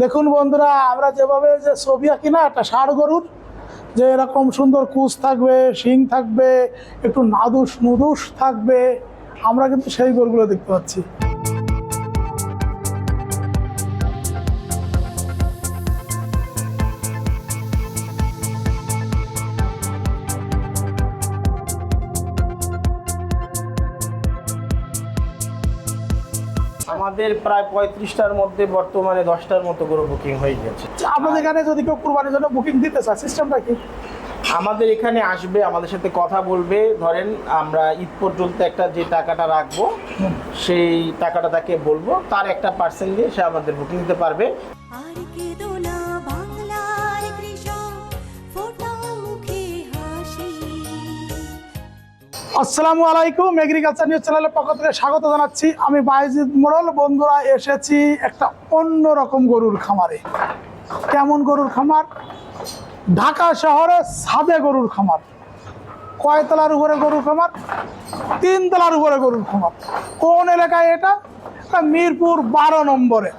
দেখুন বন্ধুরা, আমরা যেভাবে যে ছবি আঁকি না, একটা ষাড় গরুর, যে এরকম সুন্দর কুচ থাকবে, শিং থাকবে, একটু নাদুস নুদুস থাকবে, আমরা কিন্তু সেই গরুগুলো দেখতে পাচ্ছি। আমাদের প্রায় পঁয়ত্রিশটার মধ্যে বর্তমানে দশটার মতো করে বুকিং হয়ে গেছে। আপনাদের এখানে যদি কেউ কুরবানির জন্য বুকিং দিতে চায় সিস্টেমটা কি? আমাদের এখানে আসবে আমাদের সাথে কথা বলবে। ধরেন আমরা ঈদ পর্যন্ত একটা যে টাকাটা রাখব সেই টাকাটা তাকে বলব। তার একটা পার্সেন্ট দিয়ে সে আমাদের বুকিং দিতে পারবে। আর কেঁদো আসসালামু আলাইকুম এগ্রিকালচার নিউজ চ্যানেলের পক্ষ থেকে স্বাগত জানাচ্ছি। আমি বাইজিদ মোড়ল। বন্ধুরা, এসেছি একটা অন্য রকম গরুর খামারে। কেমন গরুর খামার? ঢাকা শহরে সাদে গরুর খামার। কয় তলার উপরে গরুর খামার? তিন তলার উপরে গরুর খামার। কোন এলাকায় এটা? মিরপুর বারো নম্বরে।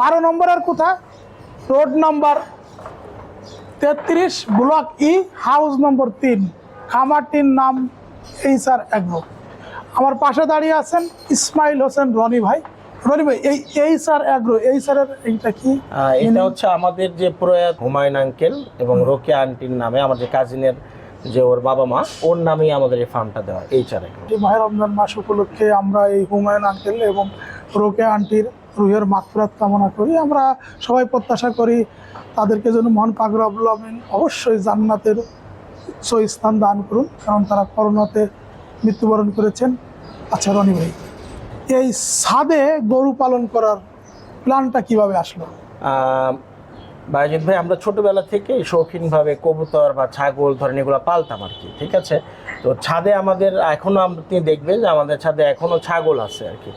বারো নম্বরের কোথায় রোড নম্বর তেত্রিশ, ব্লক ই, হাউস নম্বর তিন। খামারটির নাম এই স্যার অ্যাগ্রো আমার পাশে দাঁড়িয়ে আছেন ইসমাইল হোসেন রনি ভাই। রনি ভাই এই এই স্যার অ্যাগ্রো এই স্যারের এইটা কি? এটা হচ্ছে আমাদের যে প্রয়াত হুমায়ুন আঙ্কেল এবং রোকেয়া আন্টির নামে আমার যে কাজিনের যে ওর বাবা মা ওর নামেই আমাদের এই ফার্মটা দেওয়া এই চারে মাহের রমজান মাস উপলক্ষে আমরা এই হুমায়ুন আঙ্কেল এবং রোকে আন্টির রুহের মাকফরাত কামনা করি। আমরা সবাই প্রত্যাশা করি তাদেরকে যেন মহান পাগর আমিন অবশ্যই জান্নাতের স্থান দান করুন, কারণ তারা করোনাতে মৃত্যুবরণ করেছেন। আচ্ছা রনি ভাই, এই সাদে গরু পালন করার প্ল্যানটা কীভাবে আসলো? বাইজিৎ ভাই, আমরা ছোটোবেলা থেকে শৌখিনভাবে কবুতর বা ছাগল ধরেন এগুলো পালতাম আর কি, ঠিক আছে? তো ছাদে আমাদের এখনও আপনি দেখবেন যে আমাদের ছাদে এখনও ছাগল আছে আর কি।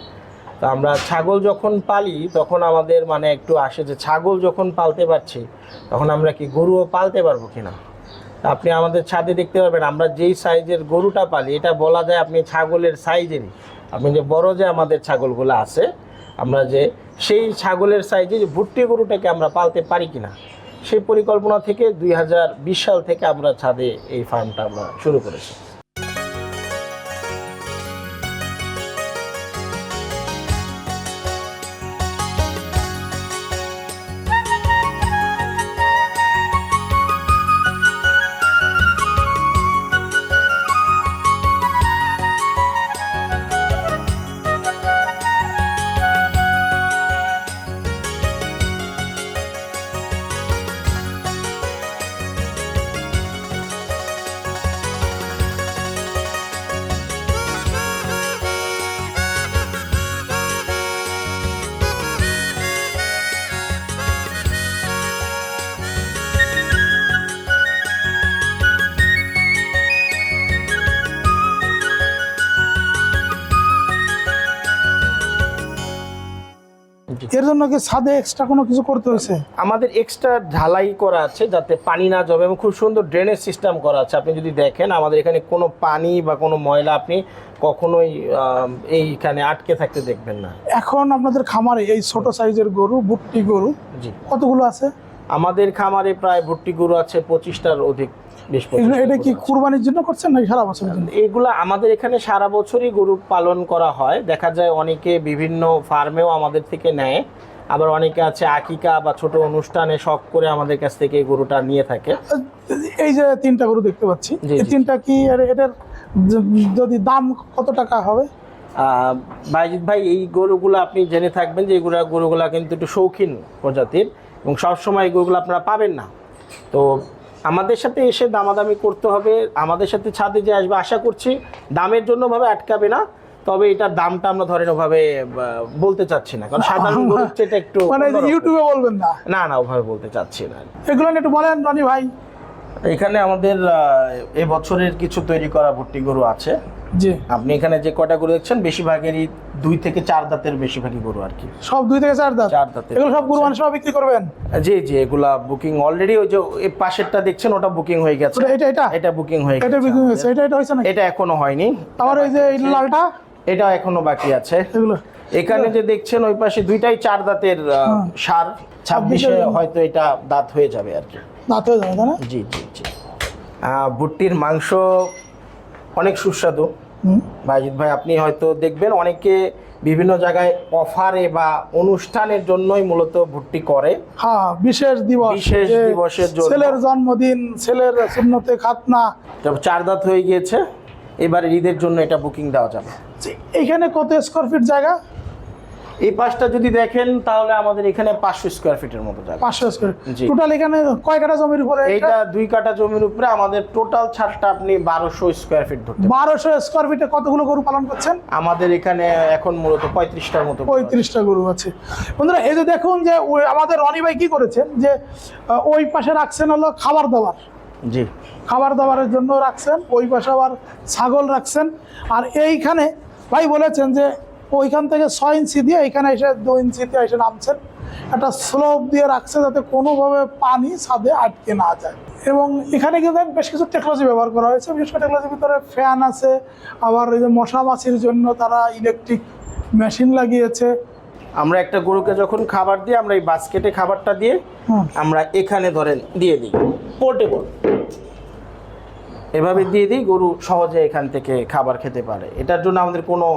তো আমরা ছাগল যখন পালি, তখন আমাদের মানে একটু আসে যে ছাগল যখন পালতে পারছি, তখন আমরা কি গরুও পালতে পারব কিনা? আপনি আমাদের ছাদে দেখতে পারবেন, আমরা যেই সাইজের গরুটা পালি, এটা বলা যায় আপনি ছাগলের সাইজেরই। আপনি যে বড় যে আমাদের ছাগলগুলো আছে, আমরা যে সেই ছাগলের সাইজে যে ভুট্টি গরুটাকে আমরা পালতে পারি কিনা, সেই পরিকল্পনা থেকে দুই হাজার বিশ সাল থেকে আমরা ছাদে এই ফার্মটা আমরা শুরু করেছি। এর জন্য কি ছাদে এক্সট্রা কোনো কিছু করতে হয়েছে? আমাদের এক্সট্রা ঢালাই করা আছে যাতে পানি না জমে এবং খুব সুন্দর ড্রেনেজ সিস্টেম করা আছে। আপনি যদি দেখেন আমাদের এখানে কোনো পানি বা কোনো ময়লা আপনি কখনোই এইখানে আটকে থাকতে দেখবেন না। এখন আপনাদের খামারে এই ছোট সাইজের গরু বুট্টি গরু জি। কতগুলো আছে? আমাদের খামারে প্রায় ভর্তি গরু আছে পঁচিশটার অধিক বেশ এটা কি কুরবানির জন্য করছেন নাকি সারা জন্য? এগুলা আমাদের এখানে সারা বছরই গরু পালন করা হয়। দেখা যায় অনেকে বিভিন্ন ফার্মেও আমাদের থেকে নেয়। আবার অনেকে আছে আকিকা বা ছোট অনুষ্ঠানে শখ করে আমাদের কাছ থেকে গরুটা নিয়ে থাকে। এই যে তিনটা গরু দেখতে পাচ্ছি। তিনটা কি এটার যদি দাম কত টাকা হবে? বাইজিৎ ভাই এই গরুগুলো আপনি জেনে থাকবেন যে এগুলো গরুগুলা কিন্তু একটু শৌখিন প্রজাতির এবং সবসময় এই গরুগুলো আপনারা পাবেন না। তো আমাদের সাথে এসে দামাদামি করতে হবে আমাদের সাথে ছাদে যে আসবে আশা করছি দামের জন্য ভাবে আটকাবে না তবে এটার দামটা আমরা ধরেন ওভাবে বলতে চাচ্ছি না। কারণ সাধারণ গরুর চেয়ে একটু মানে। ইউটিউবে বলবেন না? না না ওভাবে বলতে চাচ্ছি না। এগুলো একটু বলেন রনি ভাই। এখানে আমাদের এ বছরের কিছু তৈরি করা ভর্তি গরু আছে। জি। আপনি এখানে যে কটা গরু দেখছেন বেশিরভাগেরই দুই থেকে চার দাঁতের বেশিরভাগই গরু আর কি। সব দুই থেকে চার দাঁত? চার দাঁতের এগুলো সব কুরবানি সময় বিক্রি করবেন? জি জি এগুলা বুকিং অলরেডি ওই যে এই পাশেরটা দেখছেন ওটা বুকিং হয়ে গেছে। এটা এটা? এটা বুকিং হয়ে গেছে এটা বিক্রি হয়েছে এটা এটা হয়েছে না এটা এখনও হয়নি। আবার ওই যে লালটা? এটা এখনও বাকি আছে। এগুলো। এখানে যে দেখছেন ওই পাশে দুইটাই চার দাঁতের হ্যাঁ। সার। ছাব্বিশে হয়তো এটা দাঁত হয়ে যাবে আর কি। দাঁত হয়ে যাবে না? জি জি জি। ভুট্টির মাংস অনেক সুস্বাদু। ভাইজিৎ ভাই আপনি হয়তো দেখবেন অনেকে বিভিন্ন জায়গায় অফারে বা অনুষ্ঠানের জন্যই মূলত ভর্তি করে। হ্যাঁ বিশেষ দিবস। বিশেষ দিবসের জন্য। ছেলের জন্মদিন ছেলের সুন্নতে খাতনা। চার দাঁত হয়ে গিয়েছে। এবার ঈদের জন্য এটা বুকিং দেওয়া যাবে। এখানে কত স্কোয়ার ফিট জায়গা? এই পাশটা যদি দেখেন তাহলে আমাদের এখানে পাঁচশো স্কোয়ার ফিটের মতো জায়গা পাঁচশো স্কোয়ার। টোটাল এখানে কয় কাঠা জমির উপরে এইটা দুই কাঠা জমির উপরে আমাদের টোটাল ছাদটা আপনি বারোশো স্কোয়ার ফিট ধরতে বারোশো স্কোয়ার ফিটে কতগুলো গরু পালন করছেন? আমাদের এখানে এখন মূলত পঁয়ত্রিশটার মতো পঁয়ত্রিশটা গরু আছে। বন্ধুরা এই যে দেখুন যে ওই আমাদের রনি ভাই কি করেছেন? যে ওই পাশে রাখছেন হলো খাবার দাবার। জি। খাবার দাবারের জন্য রাখছেন ওই পাশে আবার ছাগল রাখছেন। আর এইখানে ভাই বলেছেন যে ওইখান থেকে ছয় ইঞ্চি দিয়ে এখানে এসে দু ইঞ্চি দিয়ে এসে নামছেন। একটা স্লোপ দিয়ে রাখছে যাতে কোনোভাবে পানি ছাদে আটকে না যায়। এবং এখানে কিন্তু বেশ কিছু টেকনোলজি ব্যবহার করা হয়েছে। বিশেষ করে টেকনোলজির ভিতরে ফ্যান আছে আবার এই যে মশা মাছির জন্য তারা ইলেকট্রিক মেশিন লাগিয়েছে। আমরা একটা গরুকে যখন খাবার দিই আমরা এই বাস্কেটে খাবারটা দিয়ে আমরা এখানে ধরেন দিয়ে দিই পোর্টেবল এভাবে দিয়ে দিই গরু সহজে এখান থেকে খাবার খেতে পারে। এটার জন্য আমাদের কোনো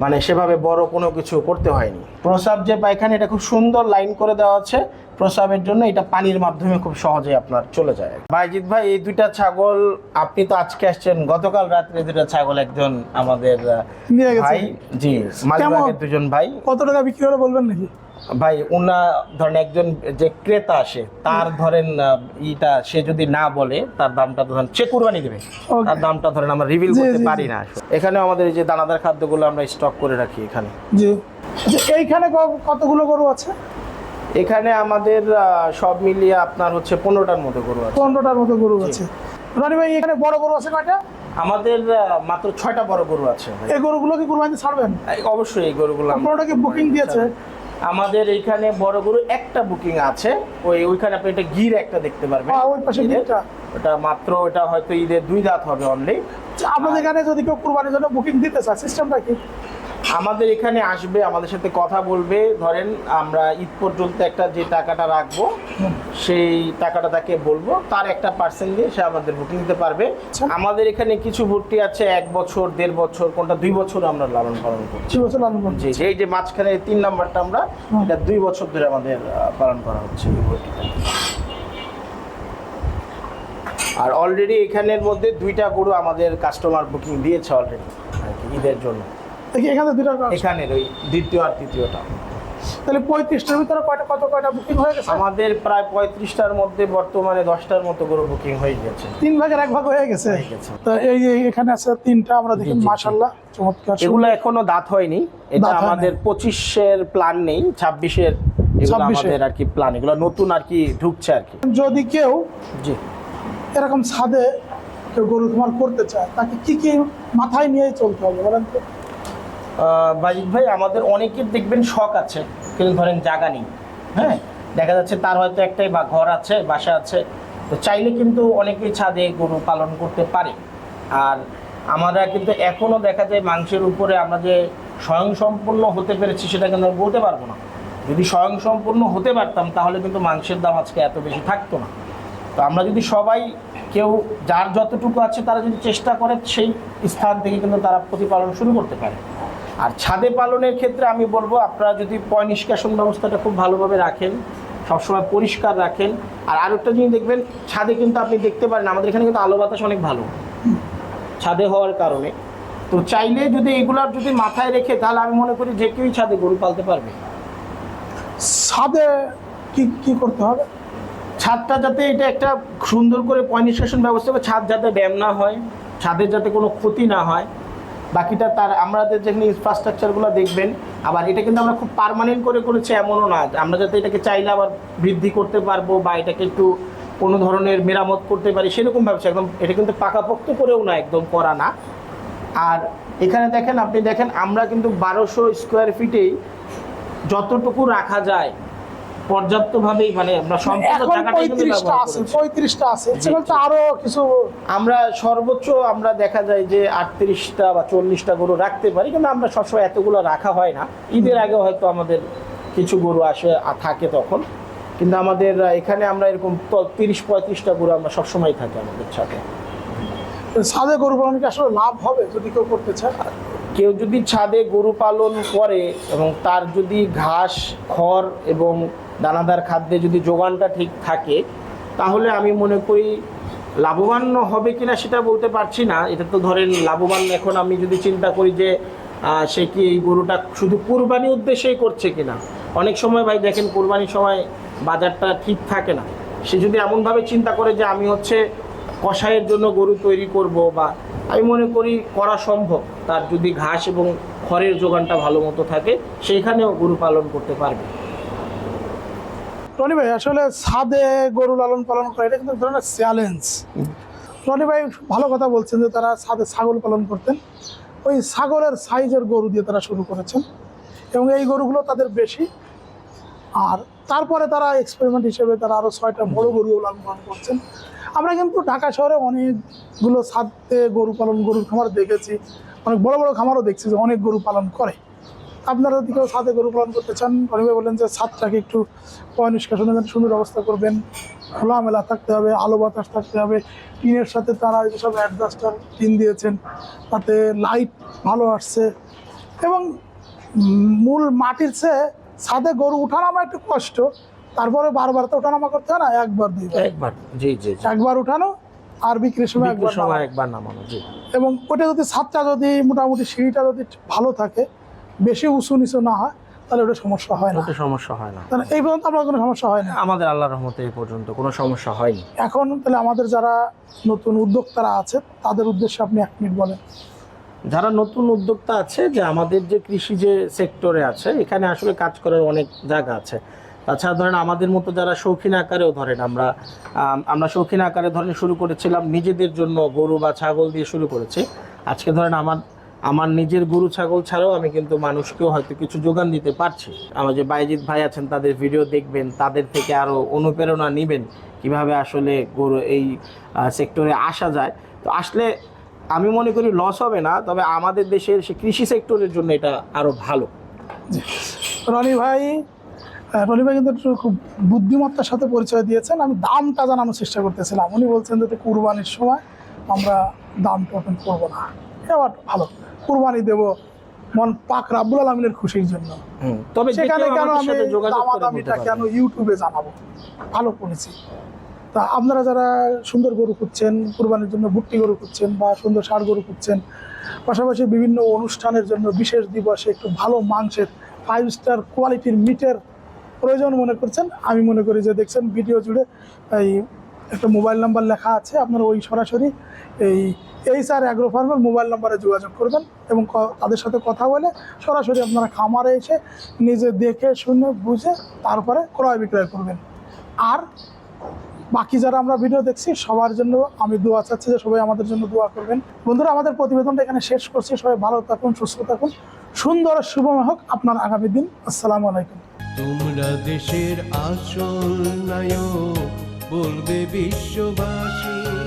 মানে সেভাবে বড় কোনো কিছু করতে হয়নি। প্রসাব যে পায়খানা এটা খুব সুন্দর লাইন করে দেওয়া আছে। প্রসাবের জন্য এটা পানির মাধ্যমে খুব সহজে আপনার চলে যায়। ভাইজিৎ ভাই এই দুইটা ছাগল আপনি তো আজকে আসছেন গতকাল রাত্রে দুইটা ছাগল একজন আমাদের। ভাই জি মালিবাগের দুজন ভাই। কত টাকা বিক্রি হলো বলবেন নাকি? ভাই ওনা ধরেন একজন যে ক্রেতা আসে তার ধরেন ইটা সে যদি না বলে তার দামটা ধরেন সে কুরবানি দেবে। তার দামটা ধরেন আমরা রিভিল করতে পারি না। এখানে আমাদের এই যে দানাদার খাদ্যগুলো আমরা স্টক করে রাখি এখানে। জি। এইখানে কতগুলো গরু আছে? এখানে আমাদের সব মিলিয়ে আপনার হচ্ছে পনেরোটার মতো গরু আছে। পনেরোটার মতো গরু আছে। রনি ভাই এখানে বড় গরু আছে কয়টা? আমাদের মাত্র ছয়টা বড় গরু আছে এই গরুগুলো কি কুরবানিতে ছাড়বেন? অবশ্যই এই গরুগুলো আমরা- কোনোটা কি বুকিং দিয়েছে। আমাদের এইখানে বড় গরু একটা বুকিং আছে ওই ওইখানে আপনি একটা গির একটা দেখতে পারবেন হ্যাঁ, ওই পাশে। গিরটা। ওটা মাত্র ওটা হয়তো ঈদের দুই দাঁত হবে অনলি আচ্ছা, আপনাদের এখানে যদি কেউ কুরবানির জন্য বুকিং দিতে চায় সিস্টেমটা কি আমাদের এখানে আসবে আমাদের সাথে কথা বলবে। ধরেন আমরা ঈদ পর্যন্ত একটা যে টাকাটা রাখব সেই টাকাটা তাকে বলব। তার একটা পার্সেন্ট দিয়ে সে আমাদের বুকিং দিতে পারবে। আচ্ছা। আমাদের এখানে কিছু ভর্তি আছে এক বছর দেড় বছর কোনটা দুই বছর আমরা লালন পালন করছি। বছর লালন এই যে মাঝখানে তিন নাম্বারটা আমরা এটা দুই বছর ধরে আমাদের পালন করা হচ্ছে এই ভর্তিটা আর অলরেডি এখানের মধ্যে দুইটা গরু আমাদের কাস্টমার বুকিং দিয়েছে অলরেডি ঈদের জন্য। এখানে দুটো। এখানের ওই দ্বিতীয় আর তৃতীয়টা। তাহলে পঁয়ত্রিশটার ভিতরে কয়টা কত কয়টা বুকিং হয়ে গেছে? আমাদের প্রায় পঁয়ত্রিশটার মধ্যে বর্তমানে দশটার মতো গরু বুকিং হয়ে গেছে। তিন ভাগের এক ভাগ হয়ে গেছে? তা এই এখানে আছে তিনটা আমরা দেখি। মাশাল্লাহ চমৎকার এগুলো এখনও দাঁত হয়নি। এটা আমাদের পঁচিশের প্ল্যান নেই ছাব্বিশের এগুলো 26 আমাদের আর কি প্ল্যান এগুলো নতুন আর কি ঢুকছে আর কি। যদি কেউ জি। এরকম ছাদে কেউ গরু তোমার করতে চায় তাকে কি কি মাথায় নিয়ে চলতে হবে বলেন তো? বাজিত ভাই আমাদের অনেকের দেখবেন শখ আছে, কিন্তু ধরেন জায়গা নেই। হ্যাঁ? দেখা যাচ্ছে তার হয়তো একটাই বা ঘর আছে, বাসা আছে। তো চাইলে কিন্তু অনেকেই ছাদে গরু পালন করতে পারে। আর আমরা কিন্তু এখনও দেখা যায় মাংসের উপরে আমরা যে স্বয়ংসম্পূর্ণ হতে পেরেছি সেটা কিন্তু আমি বলতে পারব না। যদি স্বয়ংসম্পূর্ণ হতে পারতাম, তাহলে কিন্তু মাংসের দাম আজকে এত বেশি থাকতো না। তো আমরা যদি সবাই কেউ, যার যতটুকু আছে, তারা যদি চেষ্টা করে, সেই স্থান থেকে কিন্তু তারা প্রতিপালন শুরু করতে পারে। আর ছাদে পালনের ক্ষেত্রে আমি বলব আপনারা যদি পয় নিষ্কাশন ব্যবস্থাটা খুব ভালোভাবে রাখেন সবসময় পরিষ্কার রাখেন। আর আরেকটা জিনিস দেখবেন ছাদে কিন্তু আপনি দেখতে পারেন আমাদের এখানে কিন্তু আলো বাতাস অনেক ভালো। ছাদে হওয়ার কারণে। তো চাইলে যদি এগুলার যদি মাথায় রেখে তাহলে আমি মনে করি যে কেউই ছাদে গরু পালতে পারবে। ছাদে কি কি করতে হবে? ছাদটা যাতে এটা একটা সুন্দর করে পয় নিষ্কাশন ব্যবস্থা ছাদ যাতে ড্যাম না হয় ছাদের যাতে কোনো ক্ষতি না হয়। বাকিটা তার আমাদের যেখানে ইনফ্রাস্ট্রাকচারগুলো দেখবেন, আবার এটা কিন্তু আমরা খুব পার্মানেন্ট করে করেছি, এমনও না। আমরা যাতে এটাকে চাইলে আবার বৃদ্ধি করতে পারব বা এটাকে একটু কোনো ধরনের মেরামত করতে পারি, সেরকম ব্যবসা একদম এটা কিন্তু পাকাপোক্ত করেও না, একদম করা না। আর এখানে দেখেন, আপনি দেখেন, আমরা কিন্তু বারোশো স্কোয়ার ফিটেই যতটুকু রাখা যায় পর্যাপ্তভাবেই মানে আমরা সম্পূর্ণ এখন কিন্তু পঁয়ত্রিশটা আছে পঁয়ত্রিশটা আছে। সেগুলো তো আরও কিছু আমরা সর্বোচ্চ আমরা দেখা যায় যে আটত্রিশটা বা চল্লিশটা গরু রাখতে পারি কিন্তু আমরা সবসময় এতগুলো রাখা হয় না। ঈদের আগে হয়তো আমাদের কিছু গরু আসে থাকে তখন। কিন্তু আমাদের এখানে আমরা এরকম তিরিশ পঁয়ত্রিশটা গরু আমরা সবসময় থাকে আমাদের সাথে। সাদে গরু পালন কি আসলে লাভ হবে যদি কেউ করতে চায়? কেউ যদি ছাদে গরু পালন করে এবং তার যদি ঘাস, খড় এবং দানাদার খাদ্যে যদি যোগানটা ঠিক থাকে, তাহলে আমি মনে করি লাভবান হবে কিনা সেটা বলতে পারছি না। এটা তো ধরেন লাভবান এখন আমি যদি চিন্তা করি যে সে কি এই গরুটা শুধু কুরবানি উদ্দেশ্যেই করছে কিনা? অনেক সময় ভাই দেখেন কুরবানির সময় বাজারটা ঠিক থাকে না। সে যদি এমনভাবে চিন্তা করে যে আমি হচ্ছে কষায়ের জন্য গরু তৈরি করব বা আমি মনে করি করা সম্ভব। তার যদি ঘাস এবং খড়ের যোগানটা ভালো মতো থাকে, সেইখানেও গরু পালন করতে পারবে। রনি ভাই, আসলে ছাদে গরু লালন পালন করে, এটা কিন্তু ধরনের চ্যালেঞ্জ রনি ভাই ভালো কথা বলছেন যে তারা ছাদে ছাগল পালন করতেন। ওই ছাগলের সাইজের গরু দিয়ে তারা শুরু করেছেন। এবং এই গরুগুলো তাদের বেশি। আর তারপরে তারা এক্সপেরিমেন্ট হিসেবে তারা আরও ছয়টা বড় গরু লালন করছেন। আমরা কিন্তু ঢাকা শহরে অনেকগুলো ছাদে গরু পালন, গরুর খামার দেখেছি। অনেক বড় বড় খামারও দেখছি যে অনেক গরু পালন করে। আপনারা যদি কেউ গরু পালন করতে চান, অনেকে বলেন যে ছাদটাকে একটু পয় নিষ্কাশনের জন্য সুন্দর ব্যবস্থা করবেন। খোলামেলা থাকতে হবে, আলো বাতাস থাকতে হবে। টিনের সাথে তারা যেসব অ্যাডজাস্টার টিন দিয়েছেন, তাতে লাইট ভালো আসছে। এবং মূল মাটির চেয়ে ছাদে গরু উঠানামা একটু কষ্ট। তারপরে বারবার তো ওঠানামা করতে হয় না একবার দুইবার একবার জি জি একবার উঠানো আর বিক্রির সময় একবার সময়। একবার নামানো জি। এবং ওটা যদি ছাদটা যদি মোটামুটি সিঁড়িটা যদি ভালো থাকে বেশি উঁচু নিচু না হয় তাহলে ওটা সমস্যা হয় না। সমস্যা হয় না। তাহলে এই পর্যন্ত আপনার কোনো সমস্যা হয় না? আমাদের আল্লাহ রহমতে এই পর্যন্ত কোনো সমস্যা হয়নি। এখন তাহলে আমাদের যারা নতুন উদ্যোক্তারা আছে তাদের উদ্দেশ্যে আপনি এক মিনিট বলেন। যারা নতুন উদ্যোক্তা আছে, যে আমাদের যে কৃষি যে সেক্টরে আছে, এখানে আসলে কাজ করার অনেক জায়গা আছে। তাছাড়া ধরেন আমাদের মতো যারা শৌখিন আকারেও ধরেন আমরা আমরা শৌখিন আকারে ধরেন শুরু করেছিলাম নিজেদের জন্য গরু বা ছাগল দিয়ে শুরু করেছি। আজকে ধরেন আমার আমার নিজের গরু ছাগল ছাড়াও আমি কিন্তু মানুষকেও হয়তো কিছু যোগান দিতে পারছি। আমার যে বাইজিৎ ভাই আছেন, তাদের ভিডিও দেখবেন, তাদের থেকে আরও অনুপ্রেরণা নেবেন, কীভাবে আসলে গরু এই সেক্টরে আসা যায়। তো আসলে আমি মনে করি লস হবে না তবে আমাদের দেশের সে কৃষি সেক্টরের জন্য এটা আরও ভালো। রনি ভাই রনি ভাই কিন্তু খুব বুদ্ধিমত্তার সাথে পরিচয় দিয়েছেন। আমি দামটা জানানোর চেষ্টা করতেছিলাম। উনি বলছেন যে কুরবানির সময় আমরা দামটা ওপেন করব না। এবার ভালো। কুরবানি দেব মন পাক রাব্বুল আলমিনের খুশির জন্য। তবে সেখানে কেন আমি দামাদামিটা কেন ইউটিউবে জানাব? ভালো করেছি। তা আপনারা যারা সুন্দর গরু খুঁজছেন, কুরবানির জন্য ভুট্টি গরু খুঁজছেন বা সুন্দর ষাড় গরু খুঁজছেন, পাশাপাশি বিভিন্ন অনুষ্ঠানের জন্য বিশেষ দিবসে একটু ভালো মাংসের ফাইভ স্টার কোয়ালিটির মিটের প্রয়োজন মনে করছেন। আমি মনে করি যে দেখছেন ভিডিও জুড়ে এই একটা মোবাইল নাম্বার লেখা আছে, আপনারা ওই সরাসরি এই এইচ আর অ্যাগ্রো ফার্মের মোবাইল নাম্বারে যোগাযোগ করবেন এবং তাদের সাথে কথা বলে সরাসরি আপনারা খামারে এসে নিজে দেখে, শুনে, বুঝে তারপরে ক্রয় বিক্রয় করবেন। আর বাকি যারা আমরা ভিডিও দেখছি, সবার জন্য আমি দোয়া চাচ্ছি যে সবাই আমাদের জন্য দোয়া করবেন। বন্ধুরা, আমাদের প্রতিবেদনটা এখানে শেষ করছি। সবাই ভালো থাকুন, সুস্থ থাকুন। সুন্দর শুভময় হোক আপনার আগামী দিন। আসসালাম আলাইকুম। তোমরা দেশের আসল নায়ক, বলবে বিশ্ববাসী।